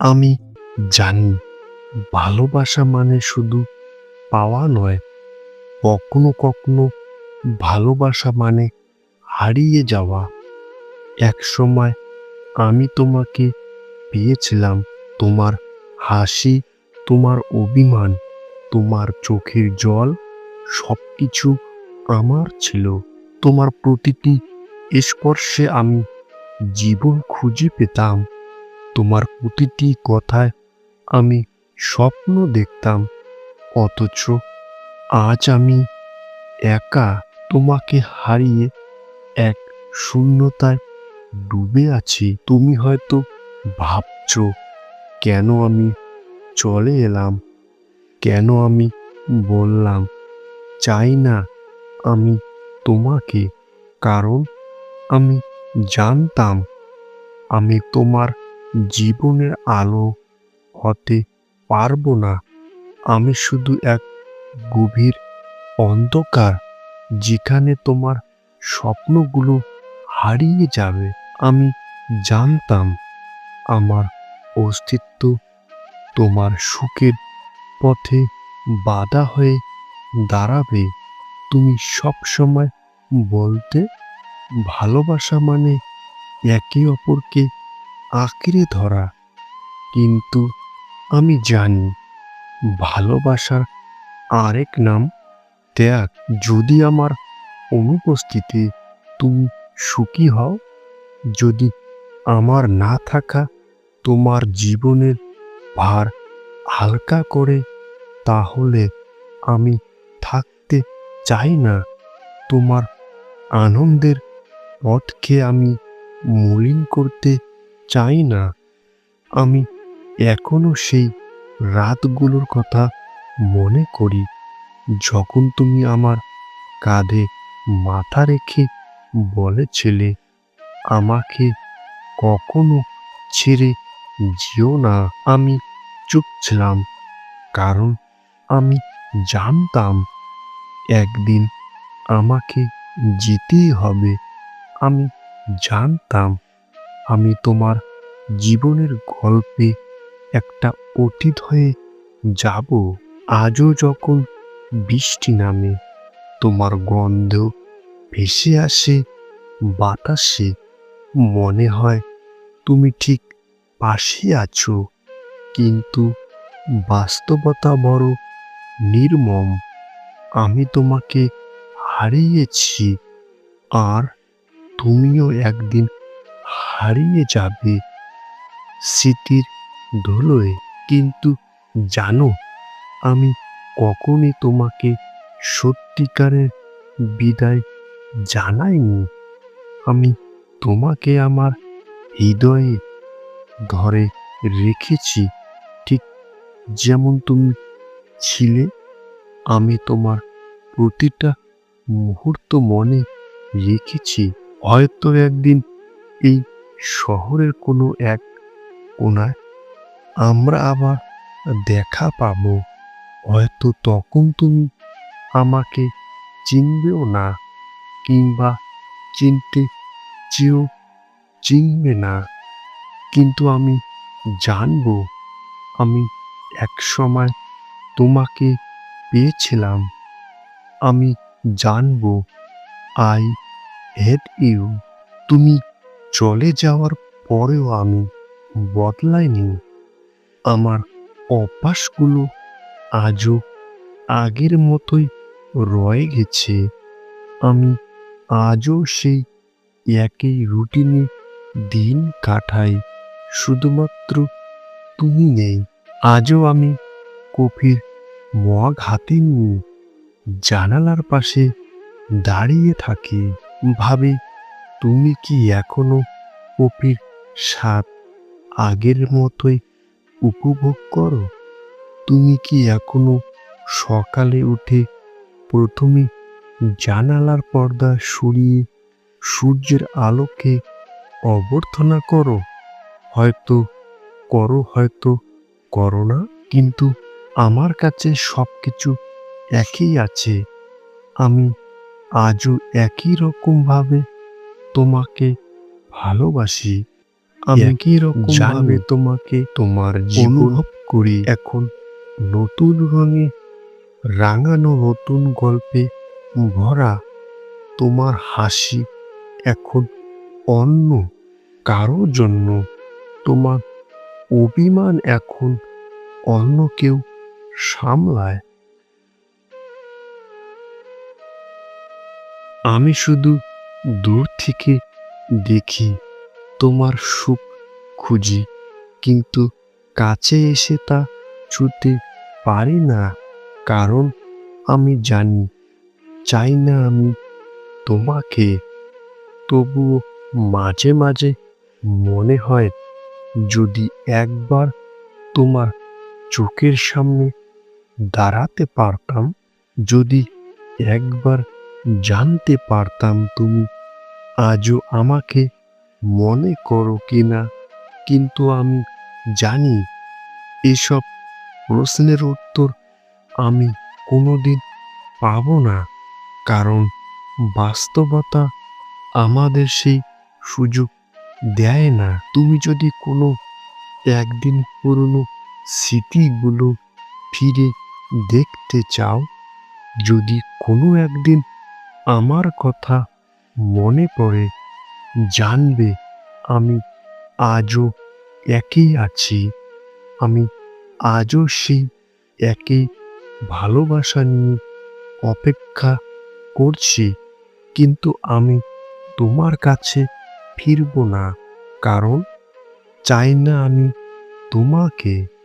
আমি জানি, ভালোবাসা মানে শুধু পাওয়া নয়, কখনো কখনো ভালোবাসা মানে হারিয়ে যাওয়া। এক সময় আমি তোমাকে পেয়েছিলাম, তোমার হাসি, তোমার অভিমান, তোমার চোখের জল সব কিছু আমার ছিল। তোমার প্রতিটি স্পর্শে আমি জীবন খুঁজে পেতাম। তোমার প্রতিটি কথায় আমি স্বপ্ন দেখতাম। অথচ আজ আমি একা তোমাকে হারিয়ে এক শূন্যতায় ডুবে আছি। তুমি হয়তো ভাবছ, কেন আমি চলে এলাম? কেন আমি বললাম, চাই না আমি তোমাকে। কারণ আমি জানতাম, আমি তোমার জীবনের আলো হতে পারব না। আমি শুধু এক গভীর অন্ধকার যেখানে তোমার স্বপ্নগুলো হারিয়ে যাবে। আমি জানতাম আমার অস্তিত্ব তোমার সুখের পথে বাধা হয়ে দাঁড়াবে। তুমি সব সময় বলতে ভালোবাসা মানে একে অপরকে আঁকড়ে ধরা। কিন্তু আমি জানি, ভালোবাসার আরেক নাম ত্যাগ। যদি আমার অনুপস্থিতি তুমি সুখী হও, যদি আমার না থাকা তোমার জীবনের ভার হালকা করে, তাহলে আমি থাকতে চাই না। তোমার আনন্দের পথকে আমি মলিন করতে চাই না। আমি এখনও সেই রাতগুলোর কথা মনে করি, যখন তুমি আমার কাঁধে মাথা রেখে বলেছিলে, আমাকে কখনো ছেড়ে যেও না। আমি চুপ ছিলাম, কারণ আমি জানতাম, একদিন আমাকে যেতেই হবে। আমি জানতাম আমি তোমার জীবনের গল্পে একটা অতীত হয়ে যাব। আজও যখন বৃষ্টি নামে, তোমার গন্ধ ভেসে আসে, বাতাসে মনে হয় তুমি ঠিক পাশে আছো। কিন্তু বাস্তবতা বড় নির্মম। আমি তোমাকে হারিয়েছি, আর তুমিও একদিন হারিয়ে যাবে স্মৃতির ধুলোয় কিন্তু জানো, আমি কখনই তোমাকে সত্যিকারের বিদায় জানাইনি। আমি তোমাকে আমার হৃদয়ে ধরে রেখেছি। ঠিক যেমন তুমি ছিলে, আমি তোমার প্রতিটা মুহূর্ত মনে রেখেছি। হয়তো একদিন এই শহরের কোনো এক কোনায় আমরা আবার দেখা পাব। হয়তো তখন তুমি আমাকে চিনবেও না কিংবা চিনতে চেয়েও চিনবে না। কিন্তু আমি জানব, আমি এক সময় তোমাকে পেয়েছিলাম। আমি জানব, আই হেড ইউ। তুমি চলে যাওয়ার পরেও আমি বদলাইনি আমার অভ্যাসগুলো আজও আগের মতোই রয়ে গেছে। আমি আজও সেই একই রুটিনে দিন কাটাই, শুধুমাত্র তুমি নেই। আজও আমি কফির মগ হাতে নিয়ে জানালার পাশে দাঁড়িয়ে থাকি। ভাবি, তুমি কি এখনও কফির স্বাদ আগের মতোই উপভোগ করো। তুমি কি এখনও সকালে উঠে প্রথমে জানালার পর্দা সরিয়ে সূর্যের আলোকে অভ্যর্থনা করো? হয়তো করো হয়তো করো না, কিন্তু আমার কাছে সব কিছু একই আছে। আমি আজও একই রকমভাবে তোমাকে ভালোবাসি। আমি একই রকম ভাবে তোমাকে তোমার জীবন অনুভব করি। এখন নতুন রঙে রাঙানো নতুন গল্পে ভরা তোমার হাসি এখন অন্য কারও জন্য। তোমার অভিমান এখন অন্য কেউ সামলায়। আমি শুধু দূর থেকে দেখি তোমার সুখ খুঁজি, কিন্তু কাছে এসে তা ছুতে পারি না, কারণ আমি জানি, চাই না আমি তোমাকে। তবুও মাঝে মাঝে মনে হয় যদি একবার তোমার চোখের সামনে দাঁড়াতে পারতাম, যদি একবার জানতে পারতাম তুমি আজও আমাকে মনে করো কি না, কিন্তু আমি জানি এসব প্রশ্নের উত্তর আমি কোনোদিন পাব না, কারণ বাস্তবতা আমাদের সেই সুযোগ দেয় না। তুমি যদি কোনো একদিন পুরনো স্মৃতিগুলো ফিরে দেখতে চাও, যদি কোনো একদিন আমার কথা মনে পড়ে, জানবে আমি আজও একই আছি। আমি আজও সেই একই ভালোবাসা নিয়ে অপেক্ষা করছি, কিন্তু আমি তোমার কাছে ফিরব না, কারণ চাই না আমি তোমাকে।